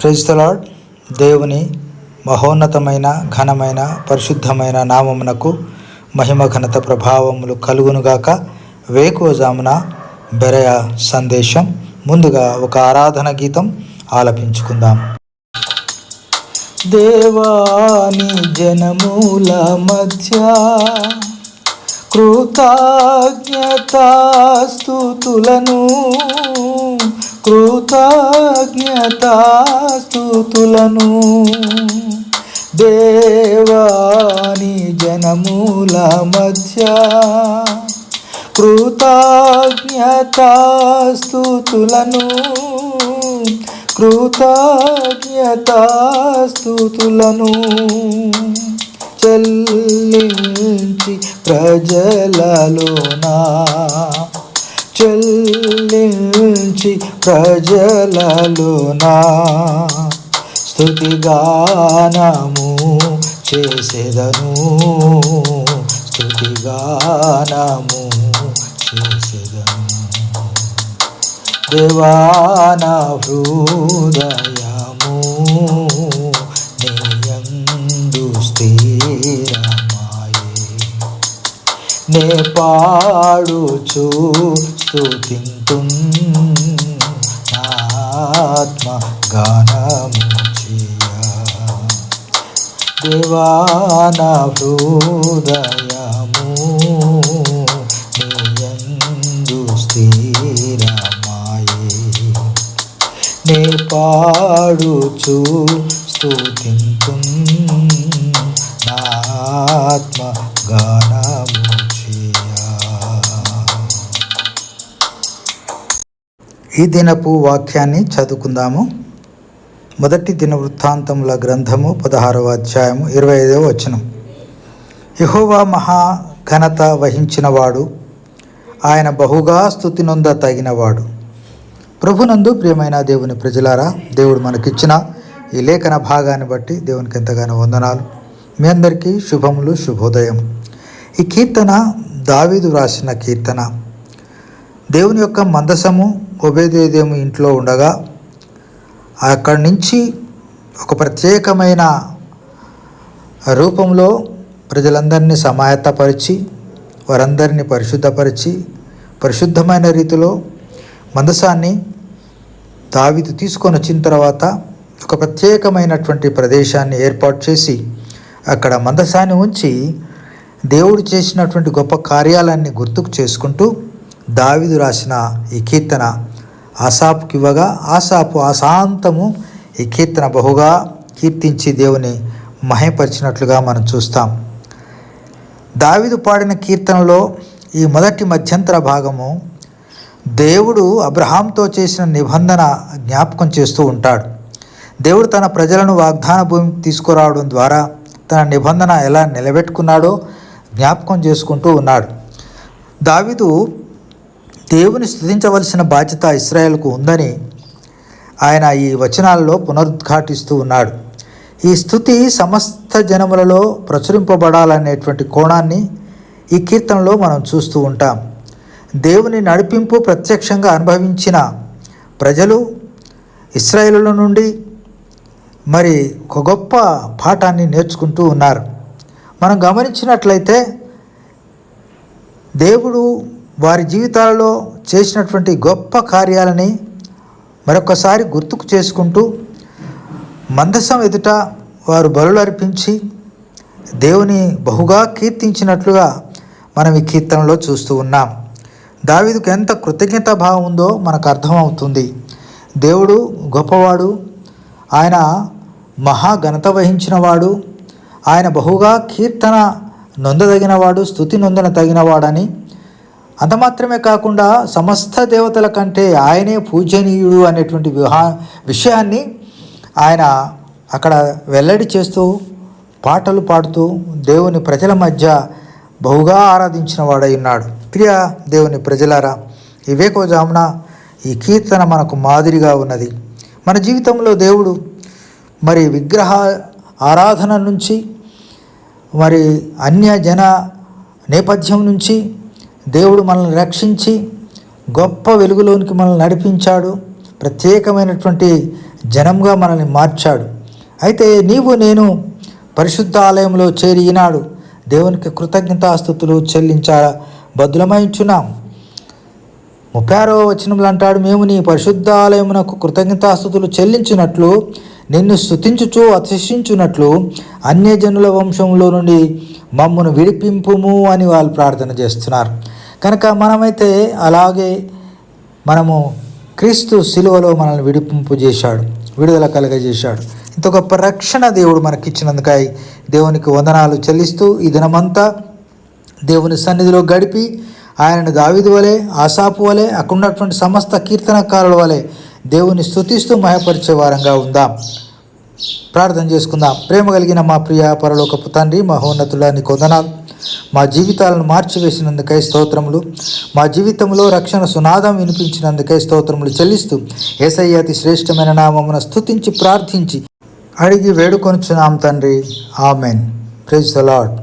క్రైస్తలాడ్ దేవుని మహోన్నతమైన ఘనమైన పరిశుద్ధమైన నామమునకు మహిమ ఘనత ప్రభావములు కలుగునుగాక వేకువజామున బెరయ సందేశం. ముందుగా ఒక ఆరాధన గీతం ఆలపించుకుందాం. దేవాని జనమూల మధ్య కృతజ్ఞతాస్తుతులను కృతజ్ఞతాస్తుతులను దేవాని జనముల మధ్య కృతజ్ఞతాస్తుతులను కృతజ్ఞతాస్తుతులను చెల్లించి ప్రజలలోనా చెల్లించి ప్రజలలోనా? స్థుతిగానము చేసేదను స్థుతిగానము చేసేదను. దేవాన హృదయము నేయందు స్థిరమాయే. నే పాడుచు స్థుతింతుం ఆత్మ గానము చేయ దేవాన హృదయము నియందు స్థిరమాయే. నే పాడుచు స్తుతింతు ఈ దినపు వాక్యాన్ని చదువుకుందాము. మొదటి దిన వృత్తాంతముల గ్రంథము పదహారవ అధ్యాయము ఇరవై ఐదవ వచనం. యహోవా మహా ఘనత వహించినవాడు ఆయన బహుగా స్థుతి నొంద తగినవాడు. ప్రభునందు ప్రియమైన దేవుని ప్రజలారా దేవుడు మనకిచ్చిన ఈ లేఖన భాగాన్ని బట్టి దేవునికి ఎంతగానో వందనాలు. మీ అందరికీ శుభములు శుభోదయం. ఈ కీర్తన దావీదు రాసిన కీర్తన. దేవుని యొక్క మందసము ఒబేదేదేము ఇంట్లో ఉండగా అక్కడి నుంచి ఒక ప్రత్యేకమైన రూపంలో ప్రజలందరినీ సమాయత్తపరిచి వారందరినీ పరిశుద్ధపరిచి పరిశుద్ధమైన రీతిలో మందసాన్ని దావిదు తీసుకొని వచ్చిన తర్వాత ఒక ప్రత్యేకమైనటువంటి ప్రదేశాన్ని ఏర్పాటు చేసి అక్కడ మందసాన్ని ఉంచి దేవుడు చేసినటువంటి గొప్ప కార్యాలన్నీ గుర్తుకు చేసుకుంటూ దావిదు రాసిన ఈ కీర్తన ఆసాపుకి ఇవ్వగా ఆసాపు అశాంతము ఈ కీర్తన బహుగా కీర్తించి దేవుని మహపరిచినట్లుగా మనం చూస్తాం. దావిదు పాడిన కీర్తనలో ఈ మొదటి మధ్యంతర భాగము దేవుడు అబ్రహాంతో చేసిన నిబంధన జ్ఞాపకం చేస్తూ ఉంటాడు. దేవుడు తన ప్రజలను వాగ్దాన భూమికి తీసుకురావడం ద్వారా తన నిబంధన ఎలా నిలబెట్టుకున్నాడో జ్ఞాపకం చేసుకుంటూ ఉన్నాడు. దావిదు దేవుని స్థుతించవలసిన బాధ్యత ఇస్రాయేల్కు ఉందని ఆయన ఈ వచనాలలో పునరుద్ఘాటిస్తూ ఉన్నాడు. ఈ స్థుతి సమస్త జనములలో ప్రచురింపబడాలనేటువంటి కోణాన్ని ఈ కీర్తనలో మనం చూస్తూ ఉంటాం. దేవుని నడిపింపు ప్రత్యక్షంగా అనుభవించిన ప్రజలు ఇస్రాయేలుల నుండి మరి ఒక గొప్ప పాఠాన్ని నేర్చుకుంటూ ఉన్నారు. మనం గమనించినట్లయితే దేవుడు వారి జీవితాలలో చేసినటువంటి గొప్ప కార్యాలని మరొకసారి గుర్తుకు చేసుకుంటూ మందసం ఎదుట వారు బలులు అర్పించి దేవుని బహుగా కీర్తించినట్లుగా మనం ఈ కీర్తనలో చూస్తూ ఉన్నాం. దావీదుకు ఎంత కృతజ్ఞత భావం ఉందో మనకు అర్థమవుతుంది. దేవుడు గొప్పవాడు ఆయన మహా ఘనత వహించినవాడు ఆయన బహుగా కీర్తన నొందదగినవాడు స్థుతి నొందన తగినవాడని అంత మాత్రమే కాకుండా సమస్త దేవతల కంటే ఆయనే పూజనీయుడు అనేటువంటి విహా విషయాన్ని ఆయన అక్కడ వెల్లడి చేస్తూ పాటలు పాడుతూ దేవుని ప్రజల మధ్య బహుగా ఆరాధించిన వాడై ఉన్నాడు. ప్రియ దేవుని ప్రజలారా వివేకోజామున ఈ కీర్తన మనకు మాదిరిగా ఉన్నది. మన జీవితంలో దేవుడు మరి విగ్రహ ఆరాధన నుంచి మరి అన్య జన నేపథ్యం నుంచి దేవుడు మనల్ని రక్షించి గొప్ప వెలుగులోనికి మనల్ని నడిపించాడు. ప్రత్యేకమైనటువంటి జనంగా మనల్ని మార్చాడు. అయితే నీవు నేను పరిశుద్ధ ఆలయంలో చేరి ఈనాడు దేవునికి కృతజ్ఞతాస్థుతులు చెల్లించ బదులమైంచున్నాం ముప్పై ఆరవ వచనంలో అంటాడు మేము నీ పరిశుద్ధ ఆలయమునకు కృతజ్ఞతాస్థుతులు చెల్లించినట్లు నిన్ను స్తుతించుచు అతిశించున్నట్లు అన్యజనుల వంశంలో నుండి మమ్మను విడిపింపుము అని వాళ్ళు ప్రార్థన చేస్తున్నారు. కనుక మనమైతే అలాగే మనము క్రీస్తు శిలువలో మనల్ని విడిపింపు చేశాడు విడుదల కలగజేశాడు. ఇంత గొప్ప రక్షణ దేవుడు మనకిచ్చినందుకై దేవునికి వందనాలు చెల్లిస్తూ ఈ దినమంతా దేవుని సన్నిధిలో గడిపి ఆయనను దావిది వలె ఆశాపు వలె అక్కడ ఉన్నటువంటి సమస్త కీర్తనకారుల వలె దేవుని స్తుతిస్తూ మయపరిచే వారంగా ఉందాం. ప్రార్థన చేసుకుందాం. ప్రేమ కలిగిన మా ప్రియ పరలోకపు తండ్రి మహోన్నతులని కొందనాలు మా జీవితాలను మార్చివేసినందుకై స్తోత్రములు మా జీవితంలో రక్షణ సునాదం వినిపించినందుకై స్తోత్రములు చెల్లిస్తూ ఏసయ్య అతి శ్రేష్టమైన నామమున స్తుతించి ప్రార్థించి అడిగి వేడుకొనుచున్నాం తండ్రి. ఆమెన్. Praise allot